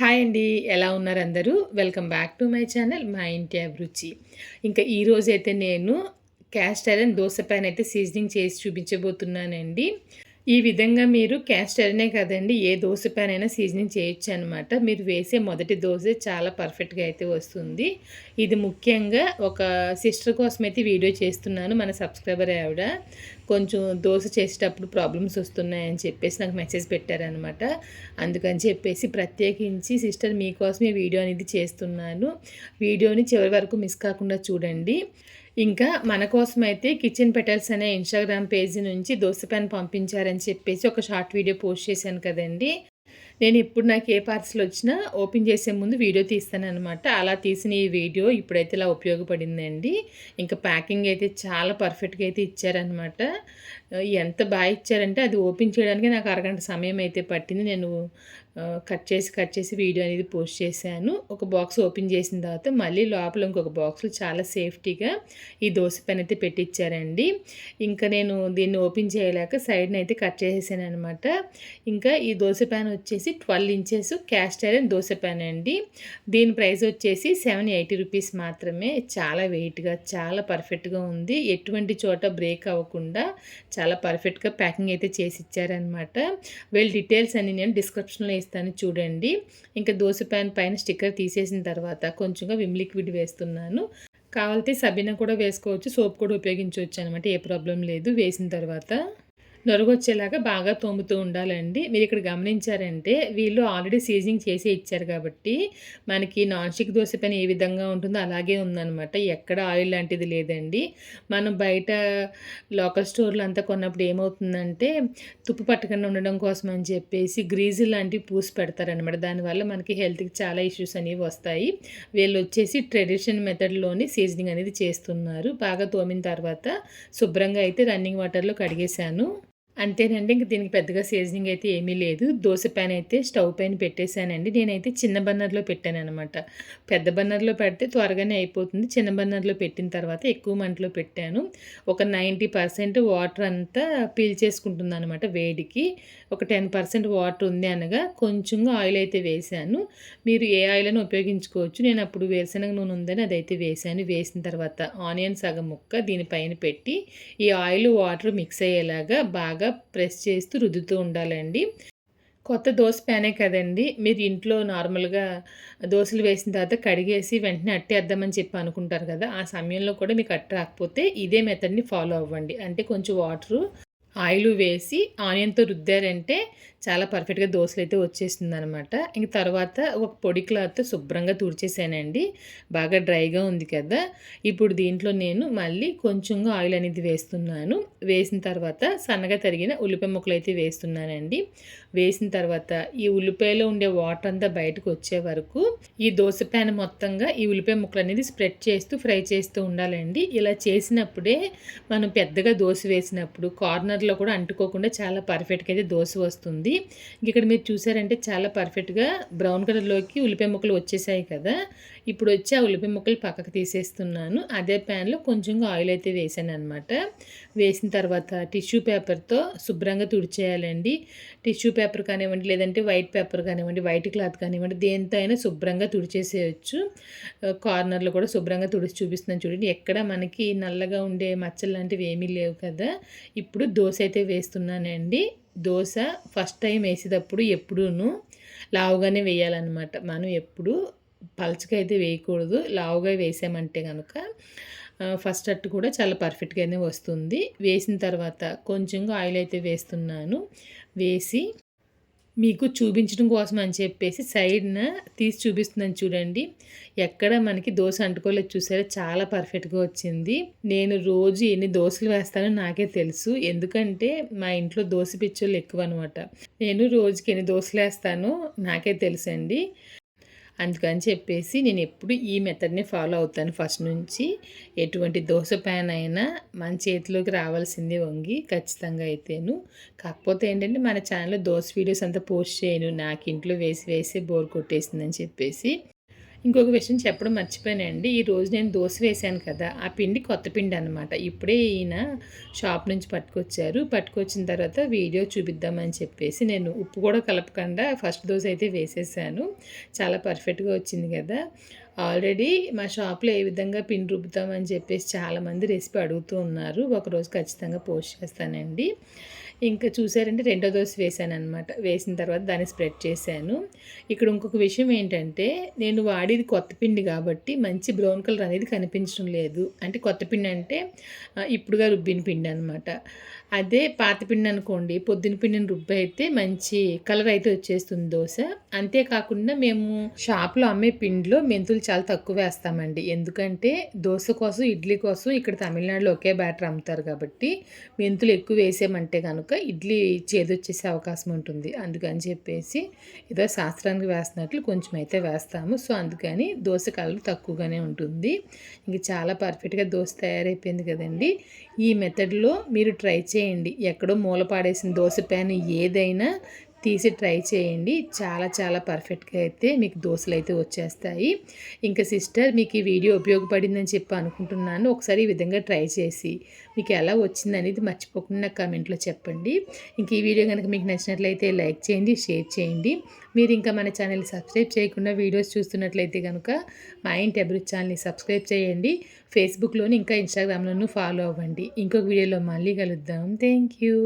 Hi అండి ఎలా ఉన్నారు అందరూ? Welcome back to my channel Maa Inti Abhiruchi. ఇంకా ఈరోజైతే నేను క్యాస్ట్ ఐరన్ దోశ పైన అయితే సీజనింగ్ చేసి చూపించబోతున్నానండి. ఈ విధంగా మీరు క్యాస్టర్నే కదండి ఏ దోశ పైన అయినా సీజనింగ్ చేయొచ్చు అనమాట మీరు వేసే మొదటి దోశ చాలా పర్ఫెక్ట్గా అయితే వస్తుంది. ఇది ముఖ్యంగా ఒక సిస్టర్ కోసం అయితే వీడియో చేస్తున్నాను మన సబ్స్క్రైబర్ ఆవిడ. కొంచెం దోశ చేసేటప్పుడు ప్రాబ్లమ్స్ వస్తున్నాయని చెప్పేసి నాకు మెసేజ్ పెట్టారనమాట అందుకని చెప్పేసి ప్రత్యేకించి సిస్టర్ మీకోసమే వీడియో అనేది చేస్తున్నాను. వీడియోని చివరి వరకు మిస్ కాకుండా చూడండి. ఇంకా మన కోసం అయితే కిచెన్ పెటల్స్ అనే ఇన్స్టాగ్రామ్ పేజీ నుంచి దోశ ప్యాన్ పంపించారని చెప్పేసి ఒక షార్ట్ వీడియో పోస్ట్ చేశాను కదండి. నేను ఇప్పుడు నాకు ఏ పార్సల్ వచ్చినా ఓపెన్ చేసే ముందు వీడియో తీస్తానమాట అలా తీసిన ఈ వీడియో ఇప్పుడైతే ఇలా ఉపయోగపడిందండి. ఇంకా ప్యాకింగ్ అయితే చాలా పర్ఫెక్ట్గా అయితే ఇచ్చారనమాట ఎంత బాగా ఇచ్చారంటే అది ఓపెన్ చేయడానికి నాకు అరగంట సమయం అయితే పట్టింది. నేను కట్ చేసి కట్ చేసి వీడియో అనేది పోస్ట్ చేశాను. ఒక బాక్స్ ఓపెన్ చేసిన తర్వాత మళ్ళీ లోపల ఇంకొక బాక్స్లో చాలా సేఫ్టీగా ఈ దోశ పెన్ అయితే పెట్టించారండి ఇంకా నేను దీన్ని ఓపెన్ చేయలేక సైడ్ని అయితే కట్ చేసేసాను అనమాట ఇంకా ఈ దోశ ప్యాన్ వచ్చేసి twelve inches cast iron dosa pan అండి. దీని ప్రైస్ వచ్చేసి సెవెన్ ఎయిటీ రూపీస్ మాత్రమే. చాలా వెయిట్గా చాలా పర్ఫెక్ట్గా ఉంది. ఎటువంటి చోట బ్రేక్ అవ్వకుండా చాలా పర్ఫెక్ట్గా ప్యాకింగ్ అయితే చేసి ఇచ్చారనమాట వీళ్ళ డీటెయిల్స్ అన్ని నేను డిస్క్రిప్షన్లో ఇస్తాను చూడండి. ఇంకా దోశ ప్యాన్ పైన స్టిక్కర్ తీసేసిన తర్వాత కొంచెంగా విమ్ లిక్విడ్ వేస్తున్నాను. కావాలితే సబీనా కూడా వేసుకోవచ్చు సోప్ కూడా ఉపయోగించవచ్చు అనమాట ఏ ప్రాబ్లం లేదు. వేసిన తర్వాత నొరగొచ్చేలాగా బాగా తోముతూ ఉండాలండి. మీరు ఇక్కడ గమనించారంటే వీళ్ళు ఆల్రెడీ సీజనింగ్ చేసి ఇచ్చారు కాబట్టి మనకి నాన్ స్టిక్ దోశ పైన ఏ విధంగా ఉంటుందో అలాగే ఉందన్నమాట. ఎక్కడ ఆయిల్ లాంటిది లేదండి. మనం బయట లోకల్ స్టోర్లు అంతా కొన్నప్పుడు ఏమవుతుందంటే తుప్పు పట్టకుండా ఉండడం కోసం అని చెప్పేసి గ్రీజు లాంటివి పూసి పెడతారనమాట దానివల్ల మనకి హెల్త్కి చాలా ఇష్యూస్ అనేవి వస్తాయి. వీళ్ళు వచ్చేసి ట్రెడిషన్ మెథడ్లోని సీజనింగ్ అనేది చేస్తున్నారు. బాగా తోమిన తర్వాత శుభ్రంగా అయితే రన్నింగ్ వాటర్లో కడిగేశాను. అంతేనండి. ఇంక దీనికి పెద్దగా సీజనింగ్ అయితే ఏమీ లేదు. దోశ ప్యాన్ అయితే స్టవ్ పైన పెట్టేశానండి. నేనైతే చిన్న బన్నర్లో పెట్టాను అనమాట పెద్ద బన్నర్లో పెడితే త్వరగానే అయిపోతుంది. చిన్న బన్నర్లో పెట్టిన తర్వాత ఎక్కువ మంటలో పెట్టాను. ఒక నైంటీ పర్సెంట్ వాటర్ అంతా పీల్చేసుకుంటుంది అనమాట వేడికి. ఒక టెన్ పర్సెంట్ వాటర్ ఉంది అనగా కొంచెంగా ఆయిల్ అయితే వేశాను. మీరు ఏ ఆయిల్ అని ఉపయోగించుకోవచ్చు. నేను అప్పుడు వేరుశనగ నూనె ఉందని అదైతే వేశాను. వేసిన తర్వాత ఆనియన్ సగం ముక్క దీనిపైన పెట్టి ఈ ఆయిల్ వాటర్ మిక్స్ అయ్యేలాగా బాగా ప్రెస్ చేస్తూ రుద్దుతూ ఉండాలండి. కొత్త దోశ ప్యానే కదండి. మీరు ఇంట్లో నార్మల్గా దోశలు వేసిన తర్వాత కడిగేసి వెంటనే అట్టేద్దామని చెప్పి అనుకుంటారు కదా ఆ సమయంలో కూడా మీకు అట్ట రాకపోతే ఇదే మెథడ్ని ఫాలో అవ్వండి. అంటే కొంచెం వాటరు ఆయిల్ వేసి ఆనియన్తో రుద్దారంటే చాలా పర్ఫెక్ట్గా దోశలు అయితే వచ్చేస్తుంది అనమాట ఇంక తర్వాత ఒక పొడి క్లాత్ శుభ్రంగా తుడిచేసానండి. బాగా డ్రైగా ఉంది కదా. ఇప్పుడు దీంట్లో నేను మళ్ళీ కొంచెంగా ఆయిల్ అనేది వేస్తున్నాను. వేసిన తర్వాత సన్నగా తరిగిన ఉల్లిపాయ ముక్కలు అయితే వేస్తున్నానండి. వేసిన తర్వాత ఈ ఉల్లిపాయలో ఉండే వాటర్ అంతా బయటకు వచ్చే వరకు ఈ దోశ ప్యాన్ మొత్తంగా ఈ ఉల్లిపాయ ముక్కలు అనేది స్ప్రెడ్ చేస్తూ ఫ్రై చేస్తూ ఉండాలండి. ఇలా చేసినప్పుడే మనం పెద్దగా దోశ వేసినప్పుడు కార్నర్లో కూడా అంటుకోకుండా చాలా పర్ఫెక్ట్గా అయితే దోశ వస్తుంది. ఇక్కడ మీరు చూసారంటే చాలా పర్ఫెక్ట్గా బ్రౌన్ కలర్లోకి ఉల్లిపాయ ముక్కలు వచ్చేసాయి కదా. ఇప్పుడు వచ్చి ఆ ఉల్లిపాయ ముక్కలు పక్కకు తీసేస్తున్నాను. అదే ప్యాన్లో కొంచెంగా ఆయిల్ అయితే వేసాను అనమాట వేసిన తర్వాత టిష్యూ పేపర్తో శుభ్రంగా తుడిచేయాలండి. టిష్యూ పేపర్ కానివ్వండి లేదంటే వైట్ పేపర్ కానివ్వండి వైట్ క్లాత్ కానివ్వండి దేంతో అయినా శుభ్రంగా తుడిచేసేయచ్చు. కార్నర్లో కూడా శుభ్రంగా తుడిచి చూపిస్తున్నాను చూడండి. ఎక్కడ మనకి నల్లగా ఉండే మచ్చలు లాంటివి ఏమీ లేవు కదా. ఇప్పుడు దోశ అయితే వేస్తున్నానండి. దోశ ఫస్ట్ టైం వేసేటప్పుడు ఎప్పుడూను లావుగానే వేయాలన్నమాట. మనం ఎప్పుడు పలచగా అయితే వేయకూడదు లావుగా వేసామంటే కనుక ఫస్ట్ అట్టు కూడా చాలా పర్ఫెక్ట్గానే వస్తుంది. వేసిన తర్వాత కొంచెంగా ఆయిల్ అయితే వేస్తున్నాను. వేసి మీకు చూపించడం కోసం అని చెప్పేసి సైడ్న తీసి చూపిస్తుందని చూడండి. ఎక్కడ మనకి దోశ అంటుకోలేదు చూసారా? చాలా పర్ఫెక్ట్గా వచ్చింది. నేను రోజు ఎన్ని దోశలు వేస్తానో నాకే తెలుసు. ఎందుకంటే మా ఇంట్లో దోశ పిచ్చోళ్ళు ఎక్కువ అనమాట నేను రోజుకి ఎన్ని దోశలు వేస్తానో నాకే తెలుసండి. అందుకని చెప్పేసి నేను ఎప్పుడు ఈ మెథడ్ని ఫాలో అవుతాను. ఫస్ట్ నుంచి ఎటువంటి దోశ ప్యాన్ అయినా మన చేతిలోకి రావాల్సిందే వంగి ఖచ్చితంగా అయితేను. కాకపోతే ఏంటంటే మన ఛానల్లో దోశ వీడియోస్ అంతా పోస్ట్ చేయను. నాకు ఇంట్లో వేసి వేసి బోర్ కొట్టేసిందని చెప్పేసి ఇంకొక విషయం చెప్పడం మర్చిపోయానండి. ఈరోజు నేను దోశ వేశాను కదా ఆ పిండి కొత్త పిండి అనమాట ఇప్పుడే ఈయన షాప్ నుంచి పట్టుకొచ్చారు. పట్టుకొచ్చిన తర్వాత వీడియో చూపిద్దామని చెప్పేసి నేను ఉప్పు కూడా కలపకుండా ఫస్ట్ దోశ అయితే వేసేసాను. చాలా పర్ఫెక్ట్గా వచ్చింది కదా. ఆల్రెడీ మా షాప్లో ఏ విధంగా పిండి రుబ్బుతామని చెప్పేసి చాలామంది రెసిపీ అడుగుతూ ఉన్నారు. ఒకరోజు ఖచ్చితంగా పోస్ట్ చేస్తానండి. ఇంకా చూసారంటే రెండో దోశ వేసాను అనమాట వేసిన తర్వాత దాన్ని స్ప్రెడ్ చేశాను. ఇక్కడ ఇంకొక విషయం ఏంటంటే నేను వాడేది కొత్త పిండి కాబట్టి మంచి బ్రౌన్ కలర్ అనేది కనిపించడం లేదు. అంటే కొత్త పిండి అంటే ఇప్పుడుగా రుబ్బిన పిండి అనమాట అదే పాత పిండి అనుకోండి పొద్దున పిండిని రుబ్బి అయితే మంచి కలర్ అయితే వచ్చేస్తుంది దోశ. అంతేకాకుండా మేము షాప్లో అమ్మే పిండిలో మెంతులు చాలా తక్కువ వేస్తామండి. ఎందుకంటే దోశ కోసం ఇడ్లీ కోసం ఇక్కడ తమిళనాడులో ఒకే బ్యాటర్ అమ్ముతారు కాబట్టి మెంతులు ఎక్కువ వేసామంటే కనుక ఇడ్లీ చేదొచ్చేసే అవకాశం ఉంటుంది. అందుకని చెప్పేసి ఏదో శాస్త్రానికి వేస్తున్నట్లు కొంచెం అయితే వేస్తాము. సో అందుకని దోశ కలర్ తక్కువగానే ఉంటుంది. ఇంక చాలా పర్ఫెక్ట్గా దోశ తయారైపోయింది కదండి. ఈ మెథడ్లో మీరు ట్రై చేయండి ఎక్కడో మూల పాడేసిన దోశ ప్యాన్ ఏదైనా తీసి ట్రై చేయండి. చాలా చాలా పర్ఫెక్ట్గా అయితే మీకు దోశలు అయితే వచ్చేస్తాయి. ఇంకా సిస్టర్ మీకు ఈ వీడియో ఉపయోగపడిందని చెప్పి అనుకుంటున్నాను. ఒకసారి ఈ విధంగా ట్రై చేసి మీకు ఎలా వచ్చింది అనేది మర్చిపోకుండా కమెంట్లో చెప్పండి. ఇంక ఈ వీడియో కనుక మీకు నచ్చినట్లయితే లైక్ చేయండి షేర్ చేయండి. మీరు ఇంకా మన ఛానల్ సబ్స్క్రైబ్ చేయకుండా వీడియోస్ చూస్తున్నట్లయితే కనుక మా ఇంటి అభివృద్ధి ఛానల్ని సబ్స్క్రైబ్ చేయండి. ఫేస్బుక్లోని ఇంకా ఇన్స్టాగ్రామ్లోనూ ఫాలో అవ్వండి. ఇంకొక వీడియోలో మళ్ళీ కలుద్దాం. Thank you